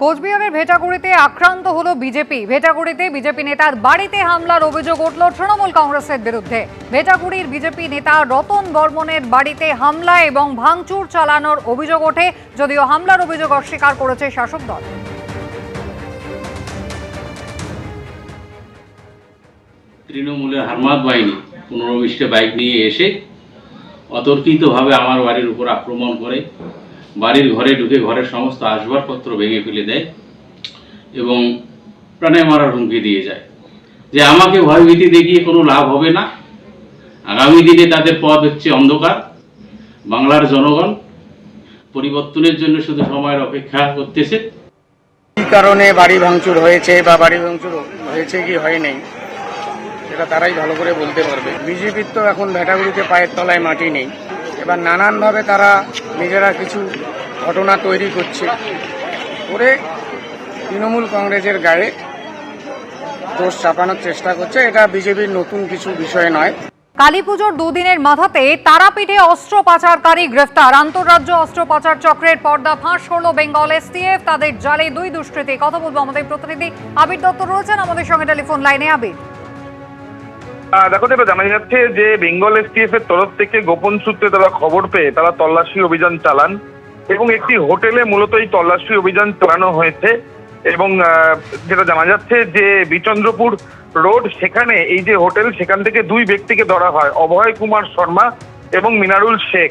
কোচবিহারের ভেটাগুড়িতে আক্রান্ত হলো বিজেপি। ভেটাগুড়িতে বিজেপি নেতার বাড়িতে হামলার অভিযোগ উঠল তৃণমূল কংগ্রেসের বিরুদ্ধে। ভেটাগুড়ির বিজেপি নেতা রতন বর্মনের বাড়িতে হামলা এবং ভাঙচুর চালানোর অভিযোগ ওঠে, যদিও হামলার অভিযোগ অস্বীকার করেছে শাসক দল। তৃণমূলের হারমাত বাহিনী পনেরো বিশটা বাইক নিয়ে এসে অতর্কিতভাবে আমার বাড়ির উপর আক্রমণ করে। বাড়ির ঘরে ঢুকে ঘরের সমস্ত আসবাবপত্র ভেঙে ফেলে দেয় এবং প্রাণে মারার হুমকি দিয়ে যায়। যে আমাকে ভয়ভীতি দেখিয়ে কোনো লাভ হবে না। আগামী দিনে তাদের পথ হচ্ছে অন্ধকার। বাংলার জনগণ পরিবর্তনের জন্য শুধু সময়ের অপেক্ষা করতেছে। কি কারণে বাড়ি ভাঙচুর হয়েছে বা বাড়ি ভাঙচুর হয়েছে কি হয় নাই, সেটা তারাই ভালো করে বলতে পারবে। বিজেপির তো এখন ভেটাগুড়িতে পায়ের তলায় মাটি নেই। এবার নানানভাবে তারা নিজেরা কিছু ঘটনা তৈরি করছে। করে তৃণমূল কংগ্রেসের গায়ে দোষ চাপানোর চেষ্টা করছে। এটা বিজেপির নতুন কিছু বিষয় নয়। কালী পুজোর দুদিনের মাথাতে তারাপীঠে অস্ত্র পাচারকারী গ্রেফতার। আন্তঃরাজ্য অস্ত্র পাচার চক্রের পর্দা ফাঁস করল বেঙ্গল এসটিএফ। তাদের জালে দুই দুষ্কৃতী। কথা বলব আমাদের প্রতিনিধি আবির দত্ত রয়েছেন। আমাদের সঙ্গে টেলিফোন লাইনে আবির। দেখো যেটা জানা যাচ্ছে যে বেঙ্গল এসটিএফ এর তরফ থেকে গোপন সূত্রে তারা খবর পেয়ে তারা তল্লাশি অভিযান চালান এবং একটি হোটেলে মূলত এই তল্লাশি অভিযান চালানো হয়েছে এবং যেটা জানা যাচ্ছে যে বিচন্দ্রপুর রোড সেখানে এই যে হোটেল সেখান থেকে দুই ব্যক্তিকে ধরা হয়, অভয় কুমার শর্মা এবং মিনারুল শেখ।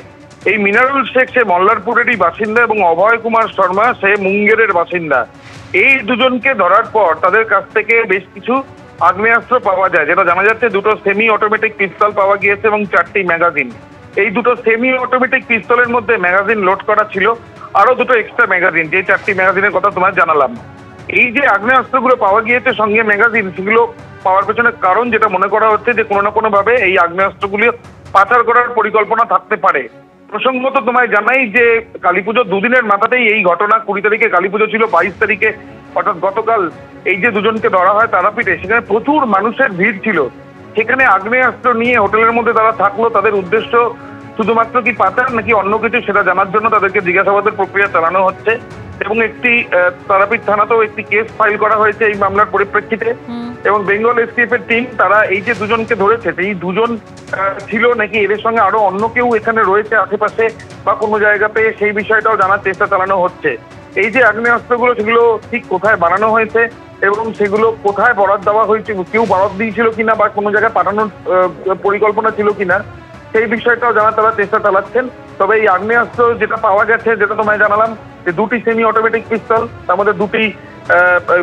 এই মিনারুল শেখ সে মল্লারপুরেরই বাসিন্দা এবং অভয় কুমার শর্মা সে মুঙ্গেরের বাসিন্দা। এই দুজনকে ধরার পর তাদের কাছ থেকে বেশ কিছু আগ্নেয়াস্ত্র পাওয়া যায়, যেটা জানা যাচ্ছে দুটো সেমি অটোমেটিক পিস্তল পাওয়া গিয়েছে এবং চারটি ম্যাগাজিন এই দুটো সেমি অটোমেটিক পিস্তলের মধ্যে ম্যাগাজিন লোড করা ছিল আরও দুটো এক্সট্রা ম্যাগাজিন যে চারটি ম্যাগাজিনের কথা তোমার জানালাম। এই যে আগ্নেয়াস্ত্রগুলো পাওয়া গিয়েছে সঙ্গে ম্যাগাজিন সেগুলো পাওয়ার পেছনে কারণ যেটা মনে করা হচ্ছে যে কোনো না কোনো ভাবে এই আগ্নেয়াস্ত্রগুলি পাচার করার পরিকল্পনা থাকতে পারে। প্রসঙ্গত তোমায় জানাই যে কালী পুজোর দুদিনের মাথাতেই এই ঘটনা কুড়ি তারিখে কালী পুজো ছিল, বাইশ তারিখে। অর্থাৎ গতকাল এই যে দুজনকে ধরা হয় তারাপীঠে সেখানে প্রচুর মানুষের ভিড় ছিল। সেখানে আগ্নেয়াস্ত্র নিয়ে হোটেলের মধ্যে তারা থাকল তাদের উদ্দেশ্য শুধুমাত্র কি পাচার নাকি অন্য কিছু সেটা জানার জন্য তাদেরকে জিজ্ঞাসাবাদের প্রক্রিয়া চালানো হচ্ছে। এবং একটি তারাপীঠ থানাতেও একটি কেস ফাইল করা হয়েছে এই মামলার পরিপ্রেক্ষিতে। এবং বেঙ্গল এসটিএফ এর টিম তারা এই যে দুজনকে ধরেছে এই দুজন ছিল নাকি এদের সঙ্গে আরও অন্য কেউ এখানে রয়েছে আশেপাশে বা কোনো জায়গাতে সেই বিষয়টাও জানার চেষ্টা চালানো হচ্ছে। এই যে আগ্নেয়াস্ত্রগুলো সেগুলো ঠিক কোথায় বানানো হয়েছে এবং সেগুলো কোথায় বরাদ দেওয়া হয়েছে কেউ বরাদ দিয়েছিল কিনা বা কোনো জায়গায় পাঠানোর পরিকল্পনা ছিল কিনা সেই বিষয়টাও জানার তারা চেষ্টা চালাচ্ছেন। তবে এই আগ্নেয়াস্ত্র যেটা পাওয়া গেছে যেটা তোমায় জানালাম যে দুটি সেমি অটোমেটিক পিস্তল তার মধ্যে দুটি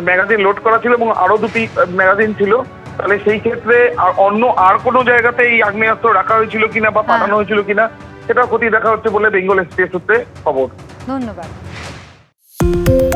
ম্যাগাজিন লোড করা ছিল এবং আরও দুটি ম্যাগাজিন ছিল। তাহলে সেই ক্ষেত্রে আর অন্য আর কোনো জায়গাতে এই আগ্নেয়াস্ত্র রাখা হয়েছিল কিনা বা পাঠানো হয়েছিল কিনা সেটাও ক্ষতি দেখা হচ্ছে বলে বেঙ্গল এক্সপ্রেস সূত্রে খবর। ধন্যবাদ। thank you